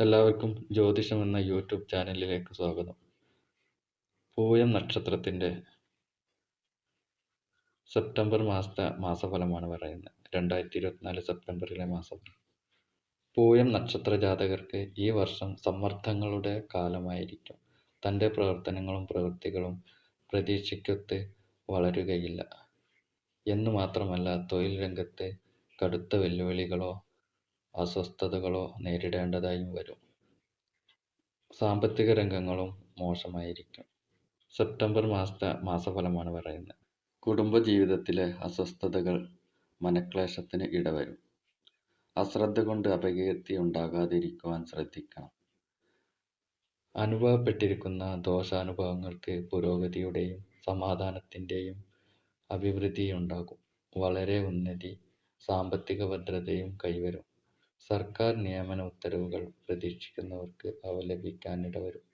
എല്ലാവർക്കും ജ്യോതിഷം എന്ന യൂട്യൂബ് ചാനലിലേക്ക് സ്വാഗതം. പൂയം നക്ഷത്രത്തിന്റെ സെപ്റ്റംബർ മാസത്തെ മാസഫലമാണ് പറയുന്നത്. രണ്ടായിരത്തി ഇരുപത്തിനാല് സെപ്റ്റംബറിലെ മാസഫലം. പൂയം നക്ഷത്ര ജാതകർക്ക് ഈ വർഷം സമ്മർദ്ദങ്ങളുടെ കാലമായിരിക്കും. തന്റെ പ്രവർത്തനങ്ങളും പ്രവൃത്തികളും പ്രതീക്ഷയ്ക്കൊത്ത് വളരുകയില്ല. എന്ന് മാത്രമല്ല തൊഴിൽ രംഗത്തെ കടുത്ത വെല്ലുവിളികളോ അസ്വസ്ഥതകളോ നേരിടേണ്ടതായും വരും. സാമ്പത്തിക രംഗങ്ങളും മോശമായിരിക്കും. സെപ്റ്റംബർ മാസത്തെ മാസഫലമാണ് പറയുന്നത്. കുടുംബജീവിതത്തിലെ അസ്വസ്ഥതകൾ മനക്ലേശത്തിന് ഇടവരും. അശ്രദ്ധ കൊണ്ട് അപകീർത്തി ഉണ്ടാകാതിരിക്കുവാൻ ശ്രദ്ധിക്കണം. അനുഭവപ്പെട്ടിരിക്കുന്ന ദോഷാനുഭവങ്ങൾക്ക് പുരോഗതിയുടെയും സമാധാനത്തിന്റെയും അഭിവൃദ്ധിയുണ്ടാകും. വളരെ ഉന്നതി സാമ്പത്തിക ഭദ്രതയും കൈവരും. സർക്കാർ നിയമന ഉത്തരവുകൾ പ്രതീക്ഷിക്കുന്നവർക്ക് അവ ലഭിക്കാനിടവരും